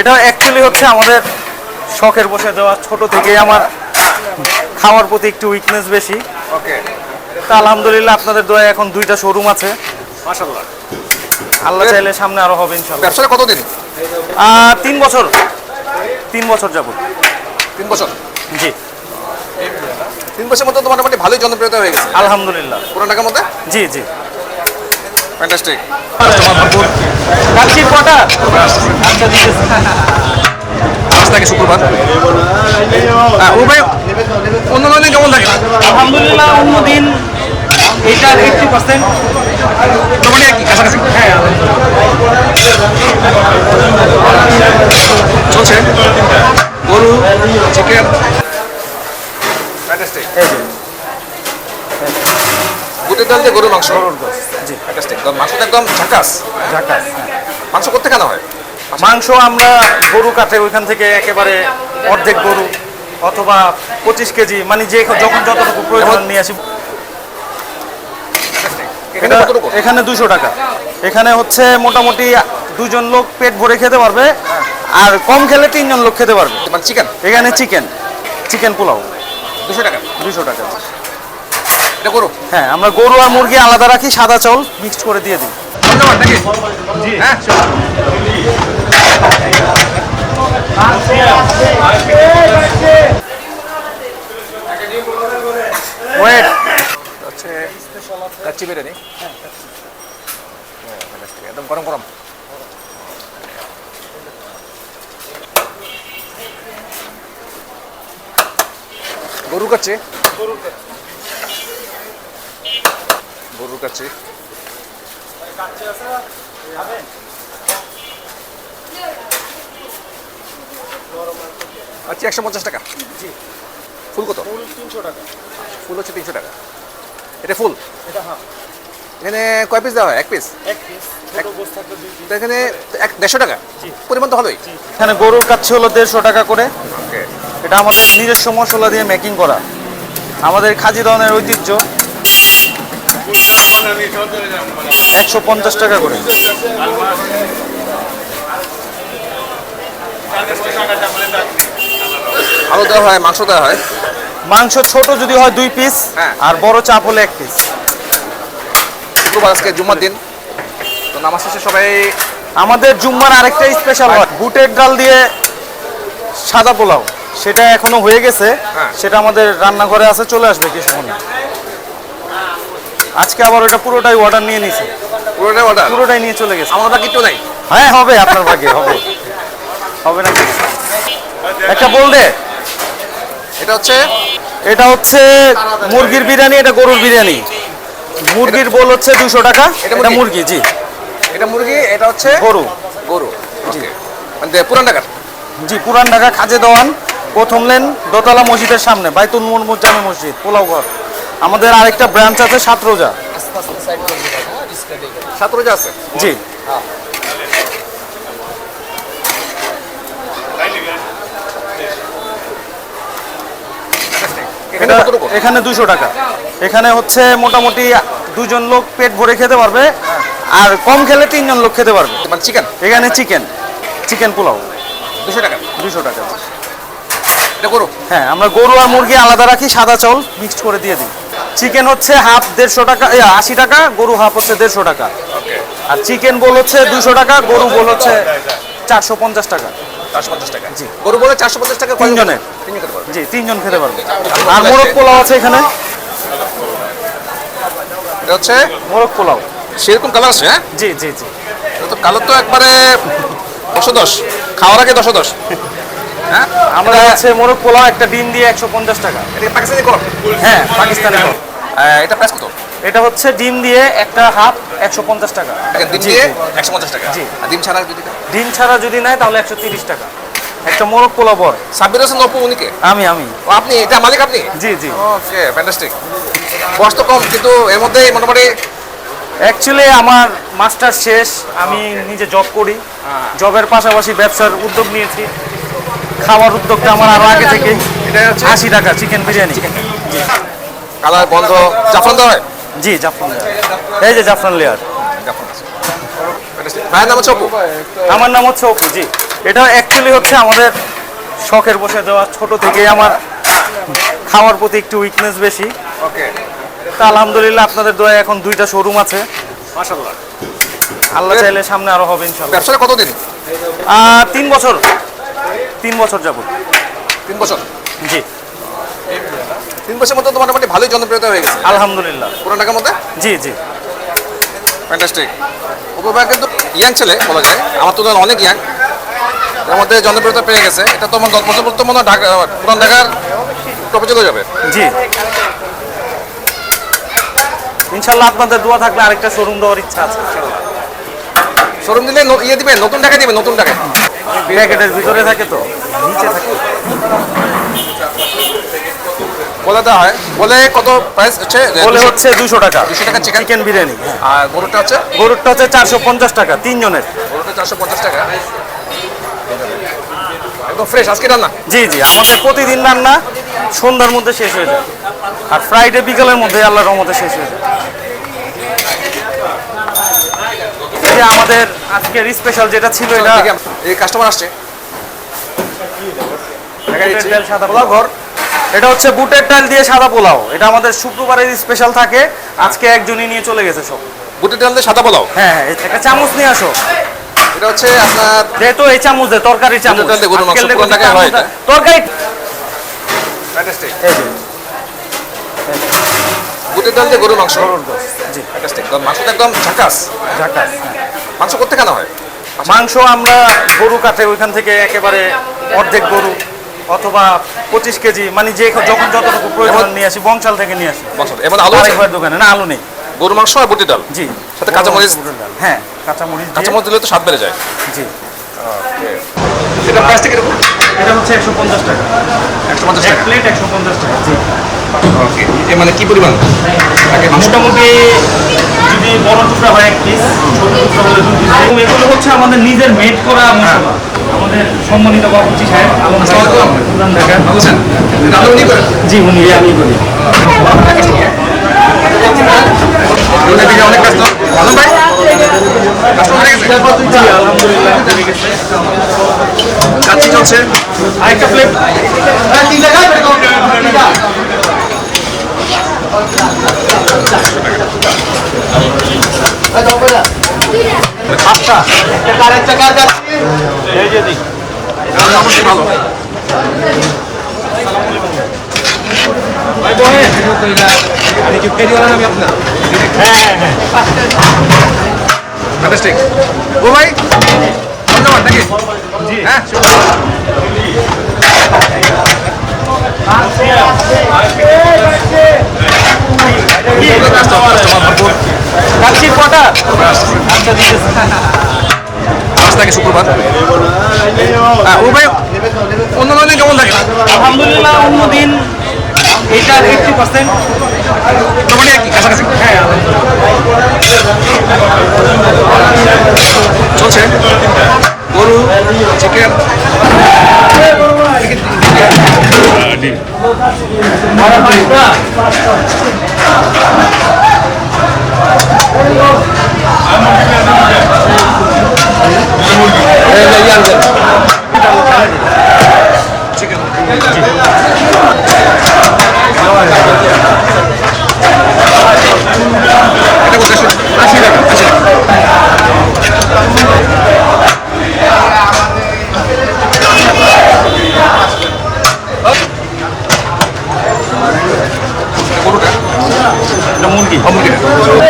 এটা অ্যাকচুয়ালি হচ্ছে আমাদের শখের বসে দেওয়া ছোট থেকেই আমার খাওয়ার প্রতি একটু উইকনেস বেশি। ওকে তা আলহামদুলিল্লাহ আপনাদের দোয়া এখন দুইটা শোরুম আছে। মাশাআল্লাহ। আল্লাহ চাইলে সামনে আরও হবে ইনশাল্লাহ ব্যবসাটা কতদিন? তিন বছর। তিন বছর যাব তিন বছর? জি। তিন বছরের মধ্যে তো মোটামুটি ভালোই জনপ্রিয়তা হয়ে গেছে। আলহামদুলিল্লাহ। পুরান ঢাকার মধ্যে? জি জি। ফ্যান্টাস্টিক কালচির কটা? থেকে শুক্রবার। হ্যাঁ ও ভাই অন্য দিন কেমন লাগে? আলহামদুলিল্লাহ অন্যদিন এটার এইটটি পার্সেন্ট মোটামুটি একই কাছাকাছি? হ্যাঁ চলছে। গরু চিকেন ফ্যান্টাস্টিক এই যে। বুটের ডাল গরুর মাংস। জি। ফ্যান্টাস্টিক মাংসটা একদম ঝাকাস? ঢাকাস মাংস করতে কেন হয়? মাংস আমরা গরু কাটে ওইখান থেকে একেবারে অর্ধেক গরু অথবা পঁচিশ কেজি মানে যে যখন যতটুকু প্রয়োজন নিয়ে আসি। এখানে এটা- এখানে দুশো টাকা। এখানে হচ্ছে মোটামুটি দুজন লোক পেট ভরে খেতে পারবে আর কম খেলে তিনজন লোক খেতে পারবে। মানে চিকেন এখানে চিকেন চিকেন পোলাও। দুশো টাকা। দুশো টাকা। এটা গরু হ্যাঁ আমরা গরু আর মুরগি আলাদা রাখি, সাদা চাউল মিক্সড করে দিয়ে দিই। ধন্যবাদ, নাকি? হ্যাঁ ওয়েট হচ্ছে কাচ্চি বিরিয়ানি একদম গরম গরম। গরু কাচ্চি? গরু কাছে। আচ্ছা একশো পঞ্চাশ টাকা। ফুল কত? ফুল তিনশো টাকা। ফুল হচ্ছে তিনশো টাকা। এটা ফুল? এখানে কয় পিস দেওয়া হয়? এক পিস তো এখানে এক দেড়শো টাকা? পরিমাণ তো ভালোই। এখানে গরুর কাছে হলো দেড়শো টাকা করে। এটা আমাদের নিজস্ব মশলা দিয়ে মেকিং করা। আমাদের খাজি ধরনের ঐতিহ্য। একশো পঞ্চাশ টাকা করে। আলু দেওয়া হয় মাংস দেওয়া হয়। মাংস ছোট যদি হয় দুই পিস হ্যাঁ। আর বড় চাপ হলে এক পিস শুক্রবার আজকে জুম্মার দিন। তো নামাজ শেষে সবাই আমাদের জুম্মার আরেকটা স্পেশাল হয়। বুটের ডাল দিয়ে সাদা পোলাও। সেটা এখনও হয়ে গেছে। হ্যাঁ। সেটা আমাদের রান্নাঘরে আছে চলে আসবে কিছুক্ষণে। আজকে আবার ওটা পুরোটাই অর্ডার নিয়ে নিছে পুরোটাই অর্ডার পুরোটাই নিয়ে চলে গেছে। আমার বাকি একটু নাই। হ্যাঁ হবে আপনার ভাগে হবে। হবে না? একটা বল দে। এটা হচ্ছে? এটা হচ্ছে মুরগির বিরিয়ানি এটা গরুর বিরিয়ানি। মুরগির বোল হচ্ছে দুশো টাকা। এটা মুরগি? জি। এটা মুরগি এটা হচ্ছে? গরু। গরু মানে পুরান ঢাকার। জি পুরান ঢাকা খাজে দেওয়ান প্রথম লেন দোতলা মসজিদের সামনে বাইতুল মুরমুর জামে মসজিদ পোলাও ঘর। আমাদের আরেকটা ব্রাঞ্চ আছে সাতরোজা। সাত রোজা আছে? জি। এখানে এখানে দুশো টাকা। এখানে হচ্ছে মোটামুটি দুজন লোক পেট ভরে খেতে পারবে আর কম খেলে তিনজন লোক খেতে পারবে। মানে চিকেন এখানে চিকেন চিকেন পোলাও। দুশো টাকা? দুশো টাকা। এটা গরু? হ্যাঁ আমরা গরু আর মুরগি আলাদা রাখি সাদা চাউল মিক্সড করে দিয়ে দিই। চিকেন হচ্ছে হাফ দেড়শো টাকা আশি টাকা গরু হাফ হচ্ছে দেড়শো টাকা। আর চিকেন বোল হচ্ছে দুশো টাকা গরু বোল হচ্ছে চারশো পঞ্চাশ টাকা। টাকা। জি। গরু বলে চারশো পঞ্চাশ টাকা তিনজনের। জি তিনজন খেতে পারবে। আর মোরগ পোলাও আছে এখানে। এটা হচ্ছে? মোরগ পোলাও। সেরকম কালার আছে হ্যাঁ? জি জি জি। তো তো একবারে দশো দশ খাওয়ার আগে দশো দশ হ্যাঁ? আমরা হচ্ছে মোরগ পোলাও একটা ডিম দিয়ে একশো পঞ্চাশ টাকা। এটা পাকিস্তানি কর হ্যাঁ পাকিস্তানি কর। এটা প্রাইস কত? এটা হচ্ছে ডিম দিয়ে একটা হাফ একশো পঞ্চাশ টাকা। ডিম দিয়ে একশো পঞ্চাশ টাকা? জি। ডিম ছাড়া যদি ডিম ছাড়া যদি নেয় তাহলে একশো তিরিশ টাকা। একটা মোরগ পোলাও বর সাব্বির হোসেন অপু উনিকে আমি আমি। আপনি? এটা মালিক আপনি? জি জি। ওকে ফ্যান্টাস্টিক বয়স তো কম কিন্তু এর মধ্যে মোটামুটি অ্যাকচুয়ালি আমার মাস্টার শেষ। আমি নিজে জব করি। জবের পাশাপাশি ব্যবসার উদ্যোগ নিয়েছি। খাওয়ার উদ্যোগটা আমার আরও আগে থেকে এটা হচ্ছে আশি টাকা চিকেন বিরিয়ানি। কালার বন্ধ। জাফরান দেওয়া হয় জি জাফরান এই যে জাফরান লেয়ার জাফরান আছে। Fantastic. ভাইয়ের নাম হচ্ছে অপু? আমার নাম হচ্ছে অপু জি। এটা অ্যাকচুয়ালি হচ্ছে আমাদের শখের বসে দেওয়া ছোট থেকেই আমার খাওয়ার প্রতি একটু উইকনেস বেশি। ওকে তা আলহামদুলিল্লাহ আপনাদের দোয়া এখন দুইটা শোরুম আছে। মাশাআল্লাহ। আল্লাহ চাইলে সামনে আরও হবে ইনশাল্লাহ ব্যবসাটা কতদিন? তিন বছর। তিন বছর যাব তিন বছর? জি। তিন বছরের মধ্যে তো মোটামুটি ভালোই জনপ্রিয়তা হয়ে গেছে। আলহামদুলিল্লাহ। পুরো টাকার মধ্যে? জি জি। ফ্যান্টাস্টিক উপভাগ কিন্তু ইয়াং ছেলে বলা যায়। আমার তুলনায় অনেক ইয়াং এর মধ্যে জনপ্রিয়তা পেয়ে গেছে। এটা তো আমার দশ বছর পর তো মনে হয় ঢাকা পুরান ঢাকার টপে চলে যাবে। জি। ইনশাল্লাহ আপনাদের দোয়া থাকলে আরেকটা শোরুম দেওয়ার ইচ্ছা আছে শোরুম দিলে ইয়ে দিবে নতুন টাকা দিবে নতুন টাকা প্যাকেটের ভিতরে থাকে তো। নিচে থাকে। বলে দেওয়া হয়। বলে কত প্রাইস হচ্ছে বলে হচ্ছে দুশো টাকা। 200 টাকা? চিকেন বিরিয়ানি। আর গরুটা হচ্ছে? গরুরটা হচ্ছে চারশো পঞ্চাশ টাকা তিনজনের। গরুটা চারশো পঞ্চাশ টাকা। একদম ফ্রেশ আজকে রান্না? জি জি আমাদের প্রতিদিন রান্না সন্ধ্যার মধ্যে শেষ হয়ে যায়। আর ফ্রাইডে বিকালের মধ্যে আল্লাহর রহমতে শেষ হয়ে যায় এই যে আমাদের আজকের স্পেশাল যেটা ছিল এটা এই কাস্টমার আসছে। ঘর। এটা হচ্ছে বুটের ডাল দিয়ে সাদা পোলাও। এটা আমাদের শুক্রবারের স্পেশাল থাকে। আজকে একজনই নিয়ে চলে গেছে সব। বুটের ডাল দিয়ে সাদা পোলাও? হ্যাঁ হ্যাঁ একটা চামচ নিয়ে আসো। এটা হচ্ছে আপনার যেহেতু এই চামচ দেয় তরকারি চামচ। তরকারি বুটের ডাল দিয়ে গরুর মাংস। জি। মাংসটা একদম ঝাকাস। ঝাকাস। মাংস করতে কেন হয়? মাংস আমরা গরু কাটে ওইখান থেকে একেবারে অর্ধেক গরু অথবা পঁচিশ কেজি মানে যে যখন যতটুকু প্রয়োজন নিয়ে আসি বংশাল থেকে নিয়ে আসি। এমন আলু আছে? দোকানে না আলু নেই। গরুর মাংস আর বুটের ডাল? জি। সাথে কাঁচামরিচ? বুটের ডাল। হ্যাঁ কাঁচামরিচ কাঁচামরিচ দিলে তো স্বাদ বেড়ে যায়। জি। এটা প্রাইসটা কীরকম? এটা হচ্ছে একশো পঞ্চাশ টাকা। একশো পঞ্চাশ টাকা। প্লেট একশো পঞ্চাশ টাকা জি। ওকে মানে কি পরিমাণ? মোটামুটি বড় টুকরা হয় এক পিস ছোট টুকরা হলে দুই পিস এবং এগুলো হচ্ছে আমাদের নিজের মেড করা মশলা। আমাদের সম্মানিত বাবুচি সাহেব আলম ভাই, আসসালামু ঢাকা জি উনি আমি করি। অনেক হয়ে গেছে জি আলহামদুলিল্লাহ হয়ে গেছে যাচ্ছি আচ্ছা এই যে অবশ্যই ভালো আমি কি ফেরিওয়ালা নামি আপনার ফ্যান্টাস্টিক ও ভাই ধন্যবাদ নাকি হ্যাঁ কাচ্ছি কটা আচ্ছা হ্যাঁ ভাই অন্য দিন কেমন থাকে আলহামদুলিল্লাহ অন্যদিন এটার এইটটি পার্সেন্ট মোটামুটি হ্যাঁ চলছে গরু চিকেন চিকেন এটা কত একশো আশি টাকা আশি টাকা গরুটা এটা মুরগি ও মুরগিটা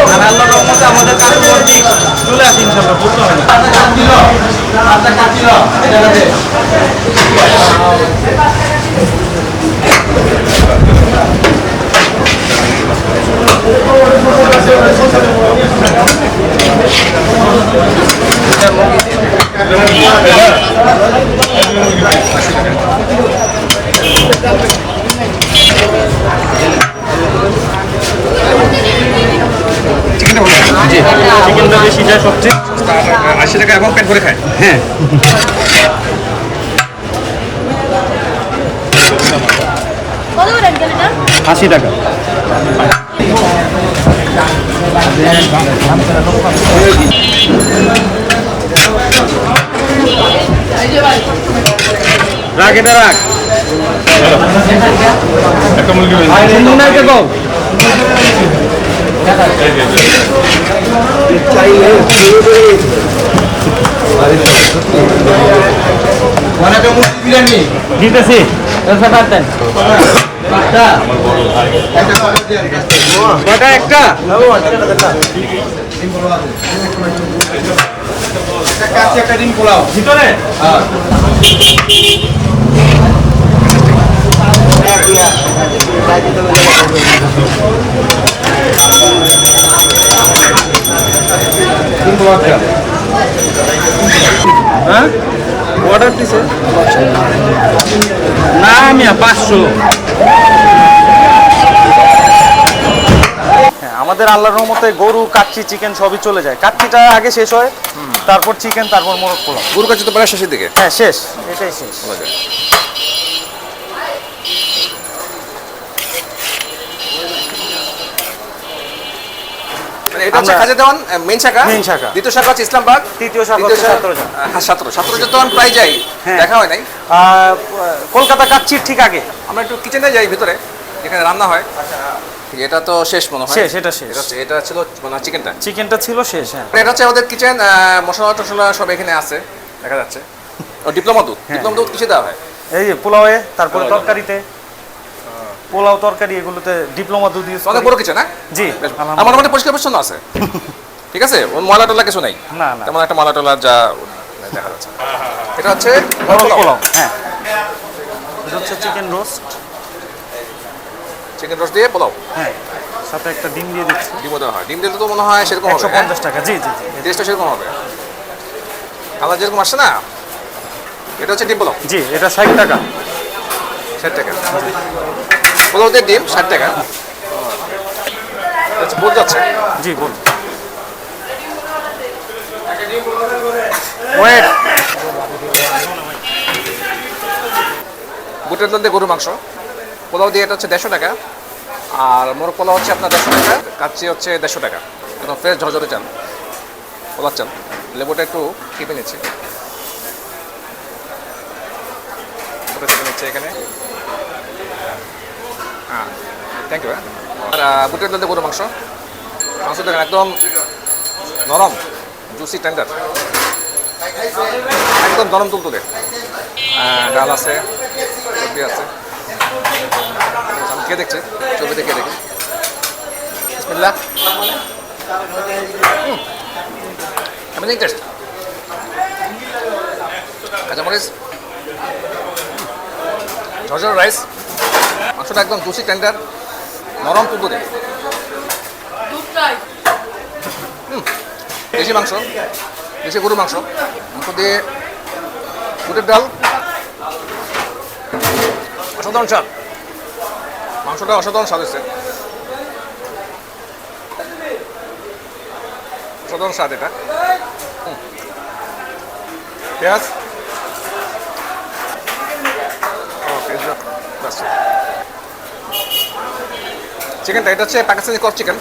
আর আল্লাহর রহমতে আমাদের কাস্টমার ঠিক চলে আসে ইনশাল্লাহ বলতে হয় না চিকেনটা বেশি যায় সবচেয়ে আশি টাকা এবং পেট ভরে খায়। হ্যাঁ। করে আশি টাকা রাখ এটা রাখ। একটা মুরগি বেঁচে সুন্দর না দিতেছি। দশটা কাট দেন কটা একটা ভিতরে? হ্যাঁ। অর্ডার দিছে? না আমি পাঁচশো। আমাদের আল্লাহর রহমতে গরু কাচ্চি চিকেন সবই চলে যায়। কাচ্চিটা আগে শেষ হয় তারপর চিকেন তারপর মোরগ পোলাও। গরু কাছে তো প্রায় শেষের দিকে? হ্যাঁ শেষ। এটাই শেষ। বলা যায়। এটা হচ্ছে আমরা- খাজা দেওয়ান মেইন শাখা। Main শাখা। দ্বিতীয় শাখা হচ্ছে ইসলামবাগ। তৃতীয় শাখা দ্বিতীয় হচ্ছে শাখা- ছাত্রজন। হ্যাঁ ছাত্র ছাত্র যতন প্রায় যাই। দেখা হয় নাই। আহ, কলকাতা কাচ্চির ঠিক আগে। আমরা একটু কিচেনে যাই ভিতরে যেখানে রান্না হয়। এটা তো শেষ মনে হয়। শেষ, এটা শেষ। এটা ছিল মানে চিকেনটা। চিকেনটা ছিল শেষ হ্যাঁ। এটা হচ্ছে আমাদের কিচেন মশলা টশলা সব এখানে আছে দেখা যাচ্ছে। ও ডিপ্লোমা দুধ। হ্যাঁ। ডিপ্লোমা দুধ কিসে দেওয়া হয়? এই যে পোলাওয়ে তারপরে তরকারিতে। পোলাও তরকারি এগুলোতে ডিপ্লোমা দুধ ইউজ অনেক বড় কিচেন হ্যাঁ জি আমার মধ্যে পরিষ্কার পরিচ্ছন্ন আছে। ঠিক আছে? ময়লা টলা কিছু নাই? না না। তেমন একটা ময়লা টলা যা দেখা যাচ্ছে। এটা হচ্ছে পোলাও হ্যাঁ। এটা হচ্ছে চিকেন রোস্ট। চিকেন রোস্ট দিয়ে পোলাও? হ্যাঁ সাথে একটা ডিম দিয়ে দিচ্ছি। ডিমও দেওয়া হয়। ডিম দিলে তো মনে হয় সেরকম হবে হ্যাঁ? পঞ্চাশ টাকা জি জি টেস্টটা সেরকম হবে। কালার যেরকম আসছে না এটা হচ্ছে ডিম পোলাও? জি এটা ষাট টাকা। ষাট টাকা। পোলাও দিয়ে ডিম ষাট টাকা। আচ্ছা বোঝ যাচ্ছে। জি বলুন ওয়েট বুটের দিয়ে গরু মাংস। পোলাও দিয়ে এটা হচ্ছে দেড়শো টাকা। আর মোরগ পোলাও হচ্ছে আপনার দেড়শো টাকা, কাচ্চি হচ্ছে দেড়শো টাকা। একদম ফ্রেশ ঝরঝরে চাল পোলার চাল। লেবুটা একটু টিপে নিচ্ছি। ওটা টিপে নিচ্ছে এখানে। হ্যাঁ থ্যাংক ইউ আর বুটের ডাল গরু মাংস। মাংস দেখেন একদম নরম জুসি টেন্ডার একদম নরম তুলতুলে। ডাল আছে, সবজি আছে। কে দেখছি? ছবি দেখে দেখি। বিসমিল্লাহ। অ্যামেজিং টেস্ট কাঁচামরিচ। ঝরঝর রাইস মাংসটা একদম জুসি টেন্ডার নরম তুলতুলে দেশি মাংস। দেশি গরু মাংস। মাংস দিয়ে বুটের ডাল। অসাধারণ স্বাদ মাংসটা অসাধারণ স্বাদ হচ্ছে অসাধারণ স্বাদ এটা। পেঁয়াজ। চিকেনটা এটা হচ্ছে পাকিস্তানি কর চিকেন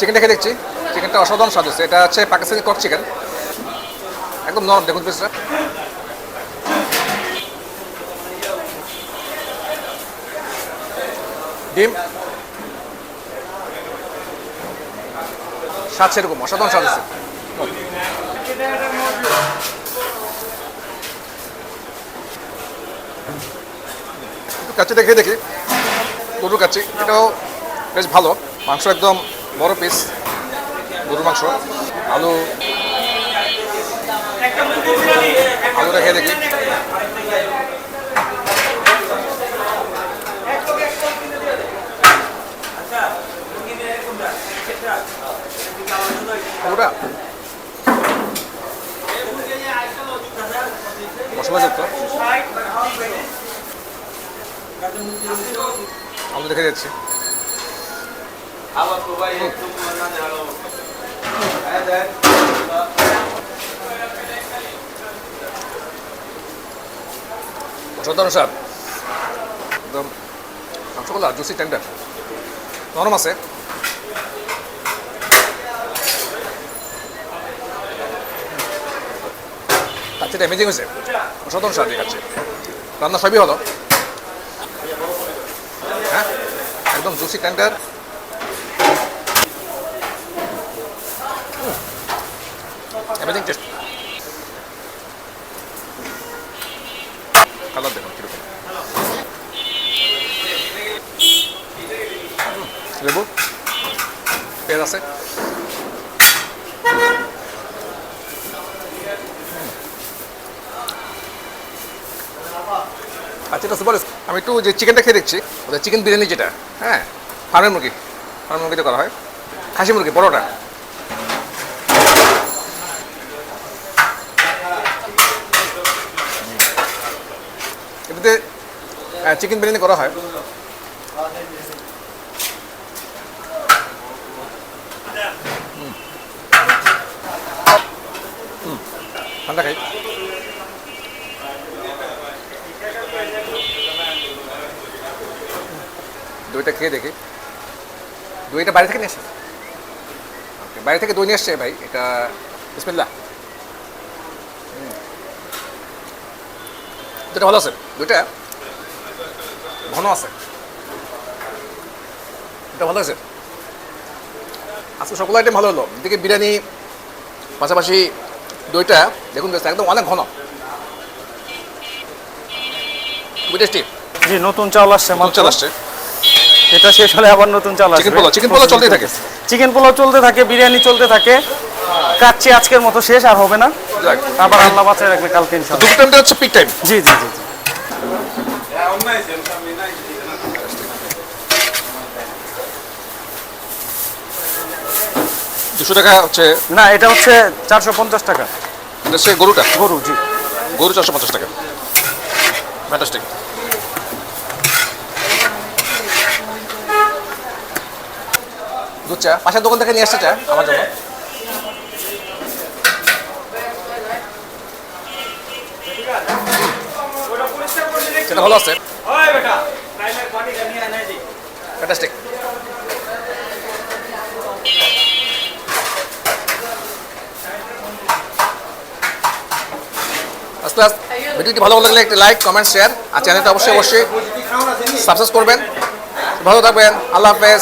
চিকেনটা খেয়ে দেখছি। চিকেনটা অসাধারণ স্বাদ হচ্ছে। এটা হচ্ছে পাকিস্তানি কট চিকেন একদম নরম, দেখুন পিসটা ডিম। স্বাদ সেরকম, অসাধারণ স্বাদ হচ্ছে। কাচ্চিটা খেয়ে দেখি। গরুর কাচ্চি, এটাও বেশ ভালো। মাংস একদম বড় পিস গরুর মাংস আলু। আলুটা খেয়ে দেখি। আলুটা মশলাযুক্ত আলু দেখে যাচ্ছি অসাধারণ স্বাদ একদম মাংসগুলো জুসি টেন্ডার নরম আছে। কাচ্ছিটা অ্যামেজিং হয়েছে অসাধারণ স্বাদ কাচ্ছে রান্না সবই হলো। হ্যাঁ একদম জুসি টেন্ডার অ্যামেজিং টেস্ট আছে। আচ্ছা এটা সুপার আমি একটু যে চিকেনটা খেয়ে দেখছি ওদের চিকেন বিরিয়ানি যেটা হ্যাঁ ফার্মের মুরগি, ফার্মের মুরগিতে করা হয়। খাসি মুরগি বড়োটা এটাতে চিকেন বিরিয়ানি করা হয়। ঠান্ডা খাই। দইটা খেয়ে দেখি। দইটা বাইরে থেকে নিয়ে আসছে। ওকে বাইরে থেকে দই নিয়ে আসছে ভাই, এটা বিসমিল্লাহ। হুম। দুটা ভালো আছে, দুইটা ঘন আছে। এটা ভালো আছে। আজকে সকল আইটেম ভালো হলো, এদিকে বিরিয়ানি, পাশাপাশি দইটা দেখুন একদম অনেক ঘন। টেস্টি জি নতুন চাল আসছে মাত্র। চলে আসছে। এটা শেষ হলে আবার নতুন চাল আসবে। চিকেন পোলাও চিকেন পোলাও চলতেই থাকে। চিকেন পোলাও চলতে থাকে বিরিয়ানি চলতে থাকে। কাচ্ছি আজকের মতো শেষ আর হবে না। আবার আল্লাহ বাঁচায় রাখবে কালকে ইনশাল্লাহ দুপুর টাইমটা হচ্ছে পিক টাইম জি জি জি। দুশো টাকা হচ্ছে? না এটা হচ্ছে চারশো পঞ্চাশ টাকা। এটা হচ্ছে গরুটা? গরু জি। গরু চারশো পঞ্চাশ টাকা। ফ্যান্টাস্টিক দুধ চা পাশের দোকান থেকে নিয়ে আসছে চা আমার জন্য। সেটা ভালো আছে? ফ্যান্টাস্টিক ভিডিওটি ভালো লাগলে একটি লাইক কমেন্ট শেয়ার আর চ্যানেলটা অবশ্যই অবশ্যই সাবস্ক্রাইব করবেন। ভালো থাকবেন। আল্লাহ হাফেজ।